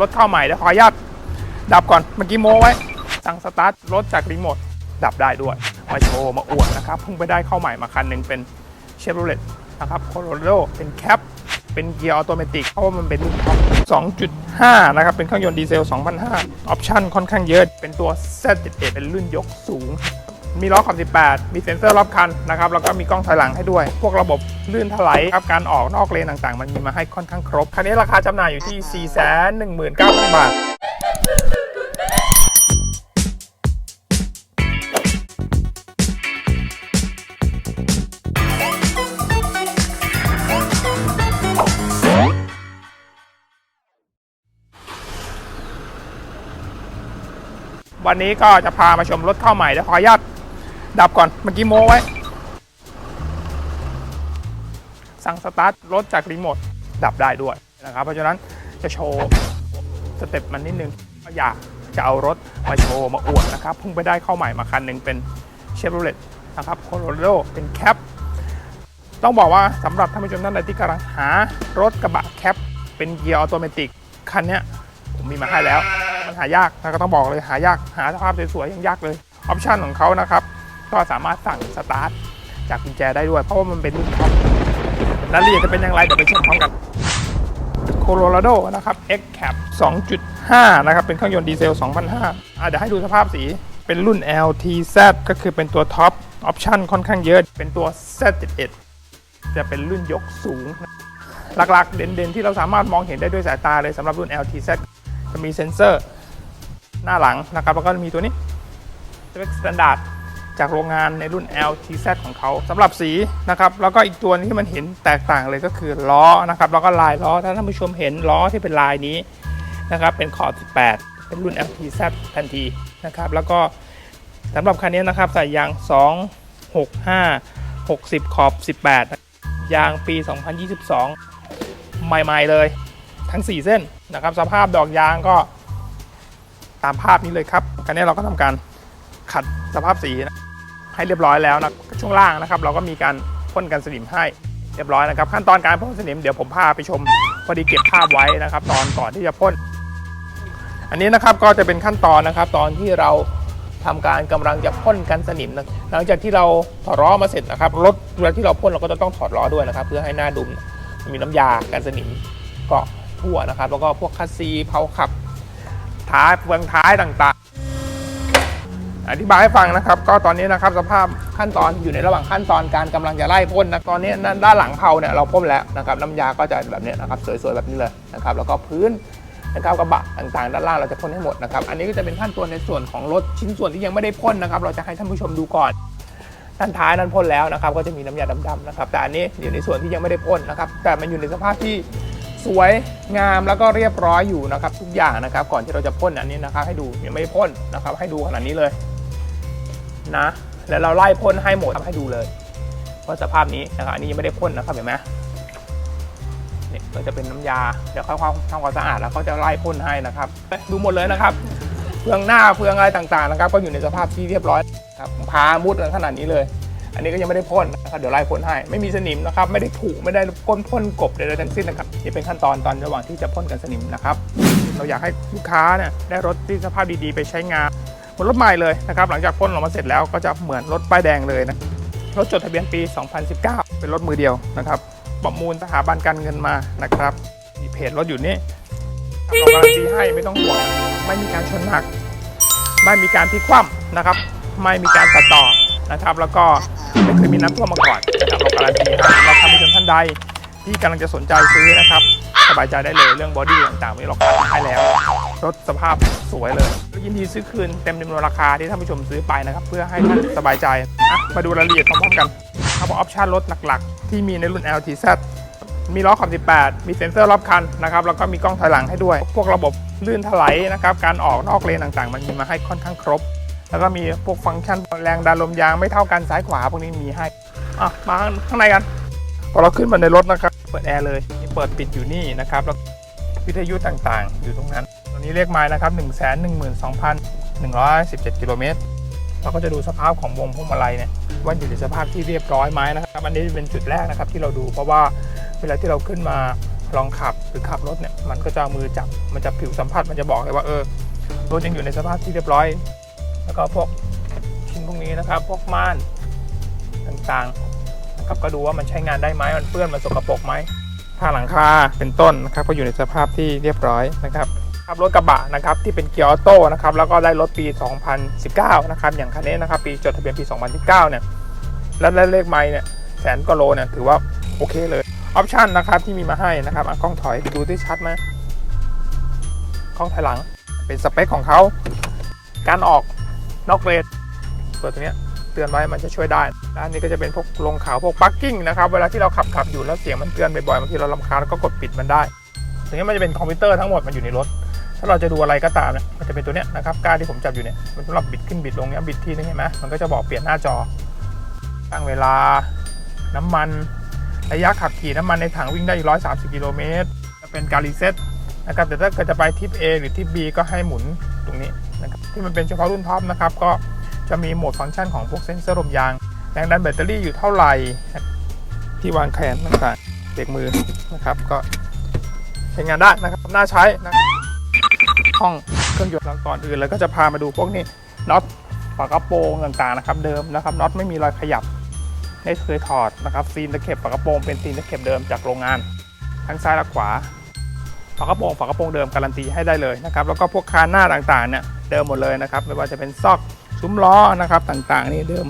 รถเข้าใหม่เดี๋ยวขออนุญาตดับก่อนเมื่อกี้โม้ไว้สั่งสตาร์ทรถจากรีโมทดับได้ด้วยมาโชว์มาอวดนะครับเพิ่งไปได้เข้าใหม่มาคันหนึ่งเป็นเชฟโรเลตนะครับโคโรโดเป็นแคปเป็นเกียร์ออโตเมติกเพราะว่ามันเป็นรุ่นท็อป2.5 นะครับ เป็นเครื่องยนต์ดีเซล2,500ออปชั่นค่อนข้างเยอะ เป็นตัว Z11 เป็นรุ่นยกสูง มีล้อขอบ18 มีเซ็นเซอร์รอบคันนะครับ แล้วก็มีกล้องถอยหลังให้ด้วย พวกระบบลื่นถลายครับการออกนอกเลนต่างๆ มันมีมาให้ค่อนข้างครบ คันนี้ราคาจำหน่ายอยู่ที่ 419,000 บาทวันนี้ก็จะพามาชมรถเข้าใหม่เดี๋ยขออนุญาต ดับก่อน เมื่อกี้โม้ไว้ สั่งสตาร์ทรถจากรีโมทดับได้ด้วยนะครับ เพราะฉะนั้นจะโชว์สเต็ปมันนิดนึงก็อยากจะเอารถมาโชว์มาอวดนะครับเพิ่งไปได้เข้าใหม่มาคันหนึ่งเป็นเชฟโรเลตนะครับโคโรโดเป็นแคปต้องบอกว่าสำหรับท่านผู้ชมท่านใดที่กำลังหารถกระบะแคปเป็นเกียร์ออโตเมติกคันนี้ผมมีมาให้แล้ว มันหายากนะก็ต้องบอกเลยหายากหาสภาพสวยๆยังยากเลย ออปชันของเขานะครับ ก็สามารถสั่งสตาร์ทจากกุญแจได้ด้วย เพราะว่ามันเป็นรุ่นท็อปรายละเอียดจะเป็นอย่างไรเดี๋ยวไปชมพร้อมกันโคโ o ราโดนะครับ X Cap 2.5 นะครับ เป็นเครื่องยนต์ดีเซล2,500อะเดี๋ยวให้ดูสภาพสี เป็นรุ่น LTZ ก็คือเป็นตัวท็อป ออปชั่นค่อนข้างเยอะ เป็นตัว Z11 จะเป็นรุ่นยกสูง หลักๆ เด่นๆ ที่เราสามารถมองเห็นได้ด้วยสายตาเลยสำหรับรุ่น LTZ จะมีเซ็นเซอร์ หน้าหลังนะครับ แล้วก็มีตัวนี้สเปคสแตนดาร์ด จากโรงงานในรุ่น LTZ ของเขาสำหรับสีนะครับแล้วก็อีกตัวที่มันเห็นแตกต่างเลยก็คือล้อนะครับแล้วก็ลายล้อถ้าท่านผู้ชมเห็นล้อที่เป็นลายนี้นะครับเป็นขอบ18 เป็นรุ่น LTZ ทันทีนะครับแล้วก็สำหรับคันนี้นะครับใส่ยาง 2 6 5 60 ขอบ 18 ยางปี 2022 ใหม่ๆเลย ทั้ง 4 เส้นนะครับ สภาพดอกยางก็ตามภาพนี้เลยครับคันนี้เราก็ทำการขัดสภาพสีนะ ให้เรียบร้อยแล้วนะช่วงล่างนะครับ เราก็มีการพ่นกันสนิมให้เรียบร้อยนะครับ ขั้นตอนการพ่นสนิมเดี๋ยวผมพาไปชมพอดีเก็บภาพไว้นะครับ ตอนก่อนที่จะพ่นอันนี้นะครับก็จะเป็นขั้นตอนนะครับ ตอนที่เราทำการกำลังจะพ่นกันสนิมนะหลังจากที่เราถอดล้อมาเสร็จนะครับรถเวลาที่เราพ่นเราก็จะต้องถอดล้อด้วยนะครับ เพื่อให้หน้าดุมมีน้ำยากันสนิมเกาะทั่วนะครับ แล้วก็พวกคัสซีเพาขับท้ายเฟืองท้ายต่างๆ อธิบายให้ฟังนะครับ ก็ตอนนี้นะครับสภาพขั้นตอนอยู่ในระหว่างขั้นตอนการกำลังจะไล่พ่นนะตอนนี้ด้านหลังเพาเนี่ยเราพ่นแล้วนะครับน้ำยาก็จะแบบนี้นะครับสวยๆแบบนี้เลยนะครับแล้วก็พื้นนะครับกระบะต่างๆ ด้านล่างเราจะพ่นให้หมดนะครับอันนี้ก็จะเป็นขั้นตอนในส่วนของรถชิ้นส่วนที่ยังไม่ได้พ่นนะครับ เราจะให้ท่านผู้ชมดูก่อนด้านท้ายนั้นพ่นแล้วนะครับ ก็จะมีน้ำยาดำๆนะครับ แต่อันนี้อยู่ในส่วนที่ยังไม่ได้พ่นนะครับ แต่มันอยู่ในสภาพที่สวยงามแล้วก็เรียบร้อยอยู่นะครับ ทุกอย่างนะครับ ก่อนที่เราจะพ่นอันนี้นะครับ ให้ดูยังไม่พ่นนะครับ ให้ดูขนาดนี้เลย นะ แล้วเราไล่พ่นให้หมดให้ดูเลยว่าสภาพนี้นะครับอันนี้ยังไม่ได้พ่นนะครับเห็นไหมเนี่ยก็จะเป็นน้ำยาเดี๋ยวค่อยๆทำความสะอาดแล้วก็จะไล่พ่นให้นะครับดูหมดเลยนะครับเฟืองหน้าเฟืองอะไรต่างๆนะครับ ก็อยู่ในสภาพที่เรียบร้อยครับพามุดกันขนาดนี้เลย อันนี้ก็ยังไม่ได้พ่นนะครับเดี๋ยวไล่พ่นให้ไม่มีสนิมนะครับไม่ได้ถูไม่ได้ก้นพ่นกบใดๆทั้งสิ้นนะครับนี่เป็นขั้นตอนตอนระหว่างที่จะพ่นกันสนิมนะครับ เราอยากให้ลูกค้าเนี่ยได้รถที่สภาพดีๆ ไปใช้งาน เหมือนรถใหม่เลยนะครับหลังจากพ่นออกมาเสร็จแล้วก็จะเหมือนรถป้ายแดงเลยนะรถจดทะเบียนปี 2019 เป็นรถมือเดียวนะครับประมูลสถาบันการเงินมานะครับมีเพจรถอยู่นี่เราการันตีให้ไม่ต้องห่วงไม่มีการชนหนัก ไม่มีการพลิกคว่ำนะครับ ไม่มีการตัดต่อนะครับ แล้วก็ไม่เคยมีน้ำท่วมมาก่อนนะครับเราการันตีให้เราทำให้ชนท่านใดที่กำลังจะสนใจซื้อนะครับ สบายใจได้เลยเรื่องบอดี้ต่างๆนนี้เราคัดให้แล้ว รถสภาพสวยเลย ยินดีซื้อคืนเต็มจำนวนราคาที่ท่านผู้ชมซื้อไปนะครับ เพื่อให้ท่านสบายใจอะมาดูรายละเอียดพร้อมๆกันครับออปชันรถหลักๆ ที่มีในรุ่น LTZ มีล้อขอบ 18 มีเซ็นเซอร์รอบคันนะครับ แล้วก็มีกล้องถอยหลังให้ด้วย พวกระบบลื่นถลายนะครับ การออกนอกเลนต่างๆ มันมีมาให้ค่อนข้างครบ แล้วก็มีพวกฟังก์ชันแรงดันลมยางไม่เท่ากันซ้ายขวาพวกนี้มีให้ อะ มาข้างในกัน พอเราขึ้นมาในรถนะครับ เปิดแอร์เลยมีเปิดปิดอยู่นี่นะครับ แล้ววิทยุต่างๆ อยู่ตรงนั้น นี้เลขไม้นะครับ 1 1 2 117 กิโลเมตรเราก็จะดูสภาพของวงพวงมาลัยเนี่ยว่าอยู่ในสภาพที่เรียบร้อยไหมนะครับ อันนี้เป็นจุดแรกนะครับที่เราดูเพราะว่าเวลาที่เราขึ้นมาลองขับหรือขับรถเนี่ยมันก็จะมือจับมันจะผิวสัมผัสมันจะบอกเลยว่าเออรถยังอยู่ในสภาพที่เรียบร้อย แล้วก็พวกชิ้นพวกนี้นะครับ พวกม่านต่างๆนะครับก็ดูว่ามันใช้งานได้ไหมมันเปื้อนมันสกปรกไหมผ้าหลังคาเป็นต้นนะครับก็อยู่ในสภาพที่เรียบร้อยนะครับ ครับรถกระบะนะครับที่เป็นเกียร์ออโต้นะครับแล้วก็ได้รถปี 2019 นะครับอย่างคันนี้นะครับปีจดทะเบียนปี 2019 เนี่ยและเลขไม้เนี่ยแสนกว่าโลเนี่ยถือว่าโอเคเลยออปชันนะครับที่มีมาให้นะครับกล้องถอยดูที่ชัดไหมกล้องถอยหลังเป็นสเปคของเขาการออกนอกเรทตัวตัวเนี้ยเตือนไว้มันจะช่วยได้ด้านนี้ก็จะเป็นพวกลงขาวพวกปักกิ้งนะครับเวลาที่เราขับขับอยู่แล้วเสียงมันเตือนบ่อยๆบางทีเราลำคาญแล้วก็กดปิดมันได้ตรงนี้มันจะเป็นคอมพิวเตอร์ทั้งหมดมันอยู่ในรถ ถ้าเราจะดูอะไรก็ตามเนี่ยมันจะเป็นตัวเนี้ยนะครับก้าที่ผมจับอยู่เนี่ยมันสำหรับบิดขึ้นบิดลงเนี้ยบิดที่นึงเห็นไหมมันก็จะบอกเปลี่ยนหน้าจอ ตั้งเวลา น้ำมันระยะขับขี่น้ำมันในถังวิ่งได้อยู่130กิโลเมตรจะเป็นการรีเซ็ตนะครับแต่ถ้าเกิดจะไปทิป A หรือทิป B ก็ให้หมุนตรงนี้นะครับที่มันเป็นเฉพาะรุ่นท็อปนะครับก็จะมีโหมดฟังก์ชันของพวกเซ็นเซอร์ลมยางแรงดันแบตเตอรี่อยู่เท่าไหร่ที่วางแขนต่างๆเบรกมือนะครับก็ใช้งานได้นะครับน่าใช้นะ ห้องเครื่องยนต์แล้วก่อนอื่นแล้วก็จะพามาดูพวกนี้น็อตฝากระโปรงต่างๆนะครับเดิมนะครับน็อตไม่มีรอยขยับได้เคยถอดนะครับซีนตะเข็บฝากระโปรงเป็นซีนตะเข็บเดิมจากโรงงาน ทั้งซ้ายและขวาฝากระโปรงฝากระโปรงเดิมการันตีให้ได้เลยนะครับแล้วก็พวกคานหน้าต่างๆเนี่ยเดิมหมดเลยนะครับไม่ว่าจะเป็นซอกซุ้มล้อนะครับต่างๆนี่เดิม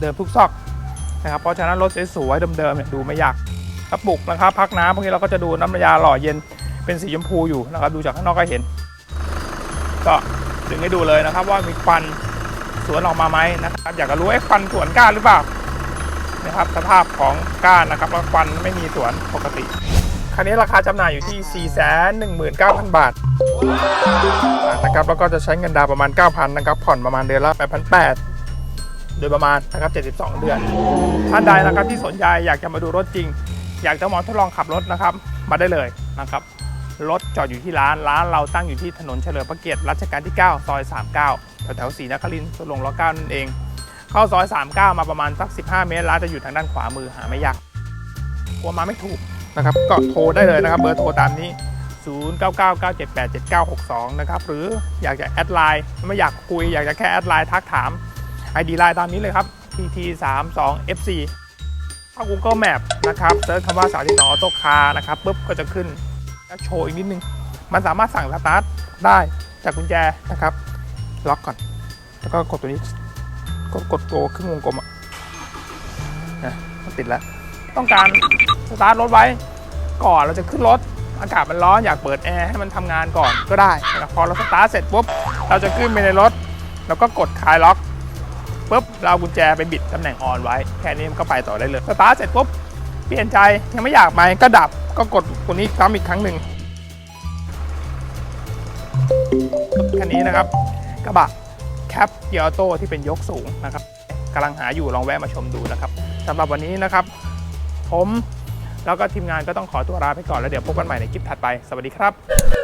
เดิมทุกซอกนะครับเพราะฉะนั้นรถสวยๆเดิมๆเนี่ยดูไม่ยากกระปุกนะครับพักน้ำพวกนี้เราก็จะดูน้ำยาหล่อเย็นเป็นสีชมพูอยู่นะครับดูจากข้างนอกก็เห็น ก็ดึงให้ดูเลยนะครับ ว่ามีควันสวนออกมาไหมนะครับ อยากจะรู้ไอ้ควันสวนก้านหรือเปล่านะครับสภาพของก้านนะครับแล้วควันไม่มีสวนปกติคันนี้ราคาจำหน่ายอยู่ที่ 419,000 บาทนะครับแล้วก็จะใช้เงินดาวประมาณ 9,000นะครับผ่อนประมาณเดือนละ8,800โดยประมาณนะครับ72 เดือน ท่านใดนะครับที่สนใจอยากจะมาดูรถจริง อยากจะมาทดลองขับรถนะครับ มาได้เลยนะครับ รถจอดอยู่ที่ร้าน ร้านเราตั้งอยู่ที่ถนนเฉลิมพระเกียรติรัชกาลที่ 9 ซอย 39 แถวๆศรีนครินทร์สุลงล้อ9นั่นเอง เข้าซอย 39 มาประมาณสัก 15 เมตร ร้านจะอยู่ทางด้านขวามือหาไม่ยากกลัวมาไม่ถูกนะครับ ก็โทรได้เลยนะครับเบอร์โทรตามนี้ 0999787962 นะครับหรืออยากจะแอดไลน์ไม่อยากคุยอยากจะแค่แอดไลน์ทักถาม ID ไลน์ตามนี้เลยครับ tt32fc เข้า Google Map นะครับเซิร์ชคำว่า32 Auto Car นะครับปุ๊บก็จะขึ้น โชว์อีกนิดนึง มันสามารถสั่งสตาร์ทได้จากกุญแจนะครับ ล็อกก่อน แล้วก็กดตัวนี้ก็กดตัวครึ่งวงกลมอะนะมันติดแล้ว ต้องการสตาร์ทรถไว้ก่อนเราจะขึ้นรถอากาศมันร้อนอยากเปิดแอร์ให้มันทำงานก่อนก็ได้นะพอเราสตาร์ทเสร็จปุ๊บเราจะขึ้นไปในรถ แล้วก็กดคลายล็อกปุ๊บเราเอากุญแจไปบิดตำแหน่งออนไว้ แค่นี้มันก็ไปต่อได้เลยสตาร์ทเสร็จปุ๊บ เปลี่ยนใจยังไม่อยากไปก็ดับก็กดตัวนี้ซ้ำอีกครั้งหนึ่งคันนี้นะครับ กระบะแคปเกียร์ออโต้ที่เป็นยกสูงนะครับกำลังหาอยู่ลองแวะมาชมดูนะครับสำหรับวันนี้นะครับ ผมแล้วก็ทีมงานก็ต้องขอตัวลาไปก่อนแล้วเดี๋ยวพบกันใหม่ในคลิปถัดไป สวัสดีครับ